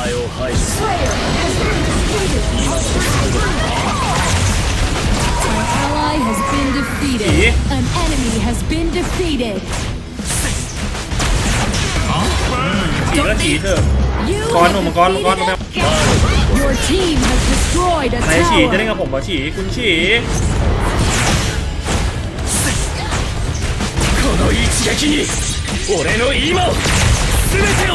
前を排除する An ally has been defeated. Yeah. An enemy has been defeated. ฉีแล้วฉีเถอะ You มังกร have หนุ่มมังกรมังกรมังกร defeated- Your team has destroyed a ไหนฉีจะเล่น tower. กับผมเหรอฉีคุณฉี この一撃に俺の今を全てを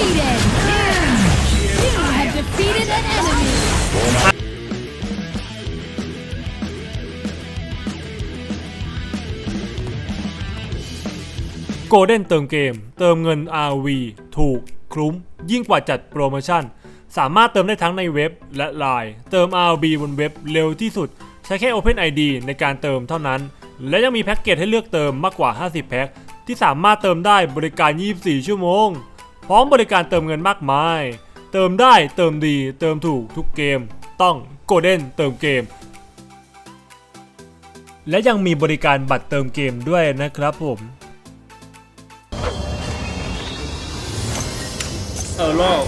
defeated. You have defeated an enemy. โกลเด้นเติมเกม เติมเงิน RV ถูก คุ้ม ยิ่งกว่าจัดโปรโมชั่น สามารถเติมได้ทั้งในเว็บและไลน์เติม RV บนเว็บเร็วที่สุด ใช้แค่ OpenID ในการเติมเท่านั้น และยังมีแพ็กเกจให้เลือกเติมมากกว่า 50 แพ็คที่สามารถเติมได้บริการ 24 ชั่วโมง ร้อมบริการเติมเงินมากมาย เติมได้เติมดีเติมถูกทุกเกม ต้องโกลเด้นเติมเกม และยังมีบริการบัตรเติมเกมด้วยนะครับผม เออโลก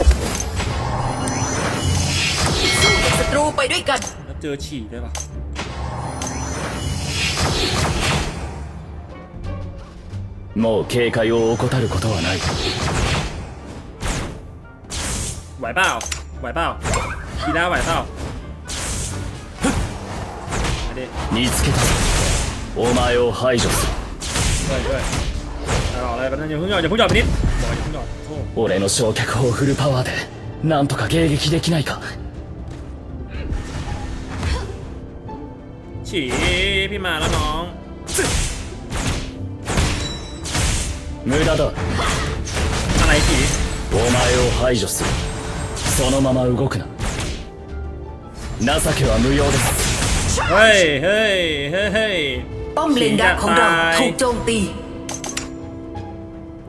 ศัตรูไปด้วยกัน แล้วเจอฉี่ด้วยป่ะ もう警戒を怠ることはない ไหวเปล่าไหวเปล่าทีหน้าไหวเปล่ามาดิ 見つけたぞお前を排除する ด้วยด้วยเอาออกอะไรไปนั่นอย่าเพิ่งหยอดอย่าเพิ่งหยอดไปนิดบอกอย่าเพิ่งหยอดโทษ 俺の焼却砲フルパワーでなんとか迎撃できないか ฉี่พี่มาแล้วน้อง 無駄だ อะไรฉี่ お前を排除する そのまま動くな情けは無用です เฮ้ยเฮ้ยเฮ้ยเฮ้ย ป้อมเลนดักของเราถูกโจมตี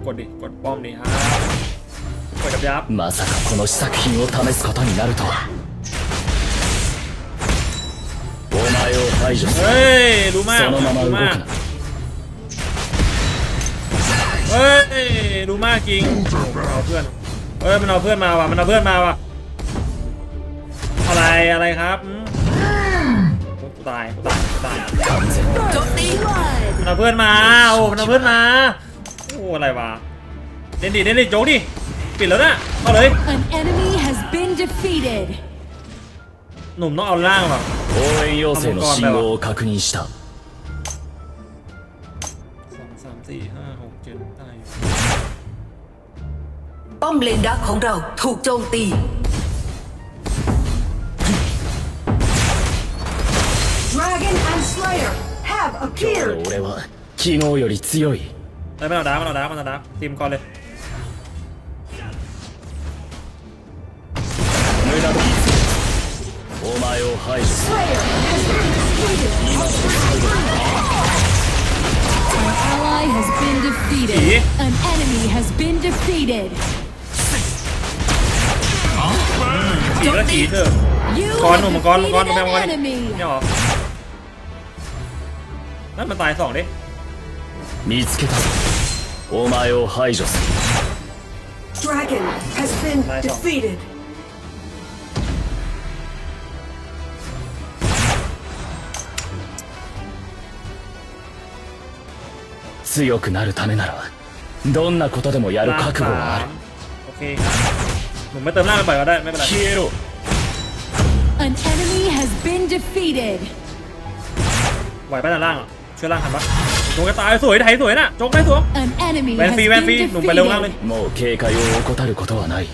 กดดิกดป้อมดิฮะกดจับยับ まさかこの試作品を試すことになるとはお前を排除する เฮ้ยรู้มาก そのまま รู้ 動く มาก な เฮ้ยรู้มากจริงมันเอาเพื่อน เอ้ยมันเอาเพื่อนมาว่ะมันเอาเพื่อนมาว่ะอะไรอะไรครับตายตายตายมันเอาเพื่อนมาโอ้มันเอาเพื่อนมาโอ้อะไรวะเด่นดิเด่นดิโจ๊กดิปิดแล้วนะเอาเลยหนุ่มต้องเอาล่างว่ะทำมังกรไปว่ะ ป้อมเลนดักของเราถูกโจมตี Dragon and Slayer have 今日 appeared. の俺は昨日より強い เฮ้ยมันเอาดาร์กมันเอาดาร์กมันเอาดาร์กทีมก่อนเลย 無駄だお前を排除する Slayer has been defeated. An ally has been defeated. Yeah. An enemy has been defeated. ฉีก็ฉีเถอะ You มังกร have หนุ่มมังกรมังกร defeated มังกรมังกร an enemy. เนี่ยเหรอนั่นมันตายสองดิ 見つけたぞお前を排除する Dragon has been Nice. defeated. 強くなるためならどんなことでもやる覚悟はある โอเคครับ หนุ่มไม่เติมล่างไปปล่อยก็ได้ไม่เป็นไร 消えろ An enemy has been defeated. ไหวไปด้านล่างอ่ะช่วยล่างทันปะโจกจะตายสวยไทยสวยน่ะโจกได้สวย An enemy แวน has ฟรีแวนฟรี been หนุ่มไปเร็วล่างเลย defeated. もう警戒を怠ることはない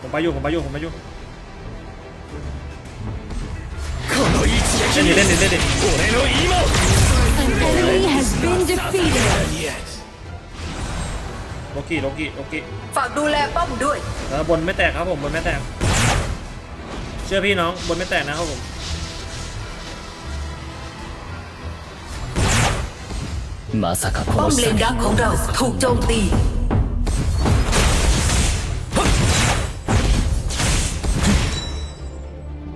ผมไปอยู่ผมไปอยู่ผมไปอยู่ この一撃 เล่นดิเล่นดิเล่นดิ 俺の今を An enemy has been defeated. ลกี้ลกี้ลกี้ฝากดูแลป้อมด้วยเออบนไม่แตกครับผมบนไม่แตก เชื่อพี่น้องบนไม่แตกนะครับผมป้อมเลนดักของเราถูกโจมตี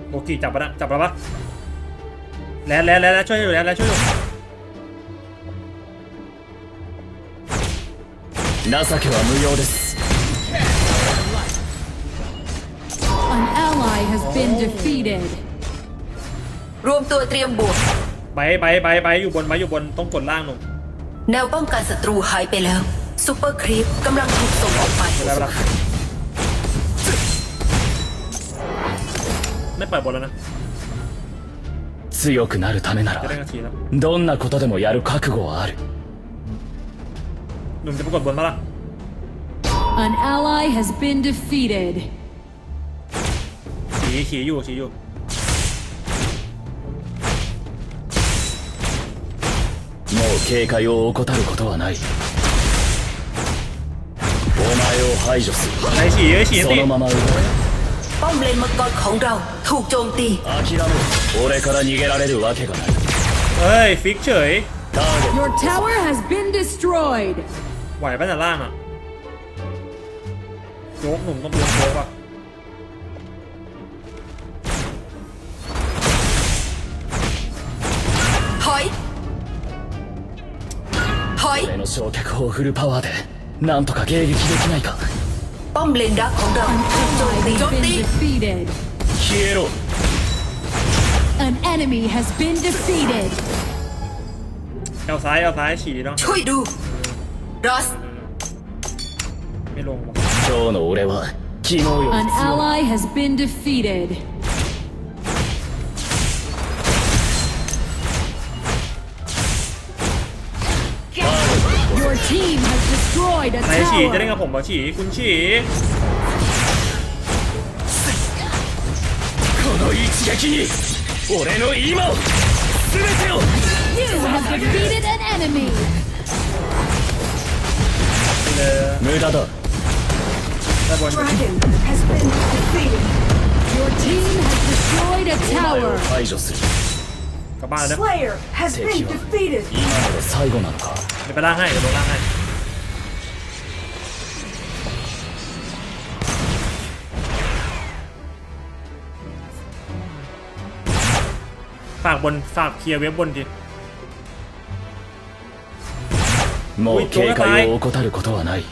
โลกี้จับปะนะจับปะปะแล้วแล้วแล้วช่วยอยู่แล้วแล้วช่วยอยู่ 情けは無用です An ally has been defeated. รวมตัวเตรียมบวก ใบใบใบใบอยู่บนใบอยู่บนต้องกดล่างหนุ่ม แนวป้องกันศัตรูหายไปแล้วซูเปอร์ครีปกำลังถูกส่งออกไป ไปแล้วไปแล้วไม่ปล่อยบนแล้วนะ 強くなるためな จะได้ ら กระชีแล้ว どんなことでもやる覚悟はある หนุ่มจะประกดบนมาล่ะ An ally has been defeated. ฉีฉีอยู่ฉีอยู่ もう警戒を怠ることはないお前を排除す ไอ้ฉีไอ้ฉี る ตี そのまま動け ป้อมเลนมังกรของเราถูกโจมตี 諦めろ俺から逃げられるわけがない เฮ้ยฟิกเฉย ターゲッ Your tower has been destroyed. ไหวป่ะแต่ล่างอ่ะโจ๊กหนุ่มต้องเลี้ยงโจ๊กอ่ะ ถอย ถอย ト俺の焼却をフルパワーでなんとか迎撃できないか ป้อมเลนดักของเราถูกโจมตี Ally โจ has ม been ตี defeated. 消えろ An enemy has been defeated. เอาซ้ายเอาซ้ายฉีต้อง ช่วยดู รัส ไม่ลงว่ะ 今日の俺は昨日より An 強い ally has been defeated. Your team has destroyed a ไหนฉีจะเล่น tower. กับผมเหรอฉีคุณฉี この一撃に俺の今を全てを You have defeated an enemy. เลย 無駄だ ด้านบน Dragon has been defeated. Your team has destroyed a お前を tower. 排除する กลับบ้านแล้วนะ Slayer has been defeated. 今ので最後なのか เดี๋ยวไปล่างให้เดี๋ยวลงล่างให้ ฝากบนฝากเคลียร์เว็บบนที もう警戒を怠ることはない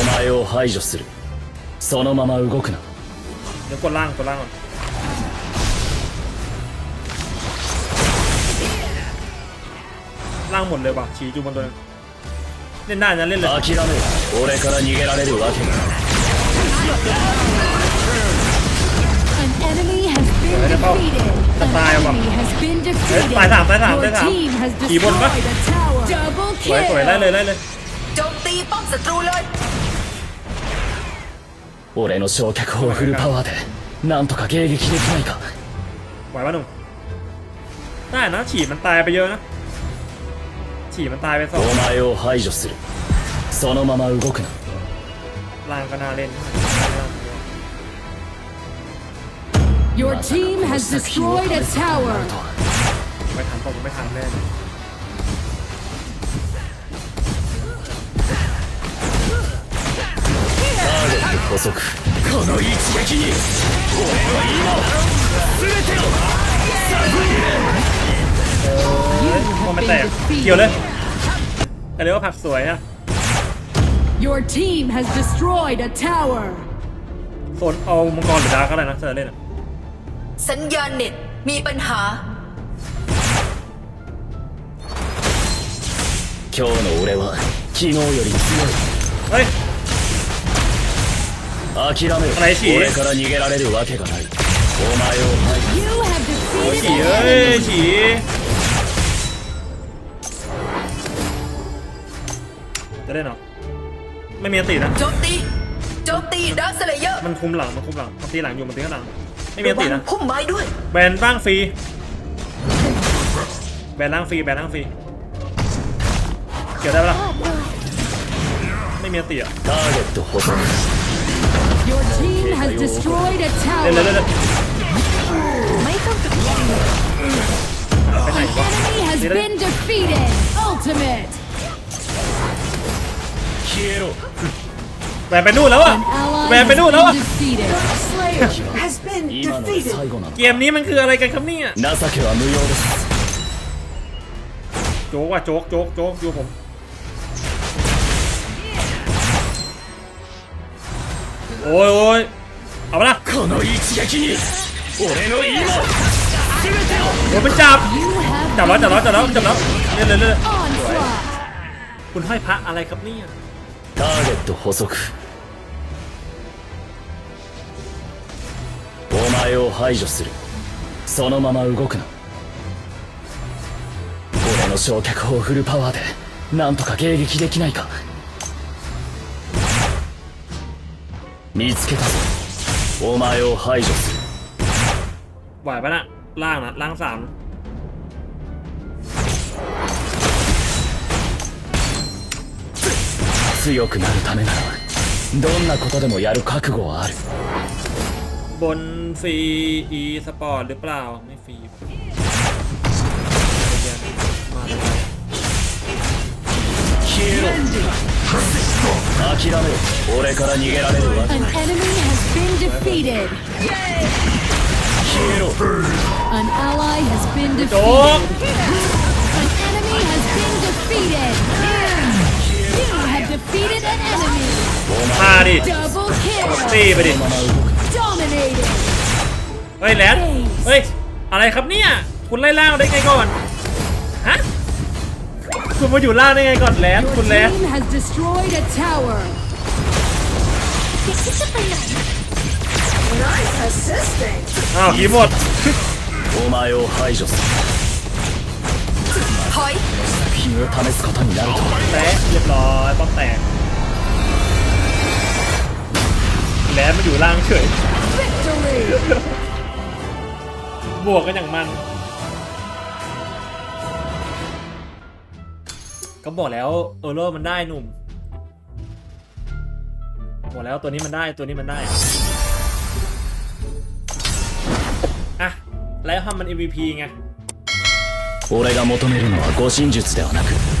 お前を排除するそのまま動くな เดี๋ยวกดล่างกดล่างก่อนล่างหมดเลยว่ะฉีจูบนตัวนึงเล่นได้นะเล่นเลย 諦めろ俺から逃げられるわけがない has been Đấy, được không? defeated. Tập An tài không ạ? enemy has been defeated. tài thảm, tài thảm, Your tài thảm. team has Chỉ buồn quá. destroyed a tower. Double สวยสวยไล่เลย kill. ไล่เลย โจมตีป้อมศัตรูเลย 俺の焼却砲フルパワーでなんとか迎撃できないか ไหวป่ะหนุ่มได้นะฉีมันตายไปเยอะนะฉีมันตายไปสอง お前を排除するそのまま動くな ล่างก็น่าเล่น Your team has destroyed a tower. ไม่ทันตกไม่ทันแน่ ターゲット捕捉この一撃に俺の今を全てを You มัน have ไม่แต been กเกี่ยวเลย defeated. แต่เรียกว่าผักสวยอะ Your team has destroyed a tower. โซนเอามังกรหรือดาร์กอะไรนะเธอเล่นอะ สัญญาณเน็ตมีปัญหา 今日の俺は昨日より強 เฮ้ย い諦めろอะไรฉี่俺から逃げられるわけがないお前を排 You have ฉี defeated เอ้ an ย enemy. ฉีจะเล่นเหรอไม่มีอันตินะ โจมตี โจมตีดักสเลเยอร์ มันคุมหลังมันคุมหลังมันตีหลังอยู่มันตีข้างหลัง ไม่มีตินะพุ่มไม้ด้วย แบนร่างฟรี แบนร่างฟรี แบนร่างฟรี เกี่ยวได้ปะล่ะไม่มีติอะเล่นเล่นเลย An แบนไปนู่นแล้วอะแบนไปนู่นแล้ววอะ Slayer has been 今ので defeated. 最後なの เกมนี้มันคืออะไรกันครับเนี่ย 情けは無用です โจ๊กว่ะโจ๊กโจ๊กโจ๊กอยู่ผม โอ้ยโอ้ยเอาไปละ この一撃に俺の今 โดนมันจับ You have จับแล้วจับแล้วจับแล้วจับแล้วเล่นเลยเล่นเลย onslaught. คุณห้อยพระอะไรครับเนี่ย ターゲット捕捉 お前を排除するそのまま動くな俺の焼却砲フルパワーでなんとか迎撃できないか見つけたぞお前を排除する ไหวปะน่ะล่างนะล่างสาม 強くなるためならどんなことでもやる覚悟はある บนฟรีอีสปอร์ตหรือเปล่า ไม่ฟรีมาเลย 消えろ諦めろ俺から逃げられるわ An enemy has been defeated. 消えろ An ally has been โจ๊ defeated. ก An enemy has been defeated. You have defeated an enemy. มาดิ Double kill. ตีไปดิ Dominated. เฮ้ยแลนเฮ้ย อะไรครับเนี่ย คุณไล่ล่าได้ไงก่อน ฮะ คุณมาอยู่ล่างได้ไงก่อนแลนคุณแลนอาหีหมดโอ้มาโอไฮจุสถอยพิดนี่แตกเรียบร้อยป้อมแตกแล้วมาอยู่ล่างเฉย บวกกันอย่างมัน ก็บอกแล้วเออร์โรมันได้หนุ่ม บอกแล้วตัวนี้มันได้ตัวนี้มันได้ อ่ะ แล้วทำมัน MVP ไง 俺が求めるのは護身術ではなく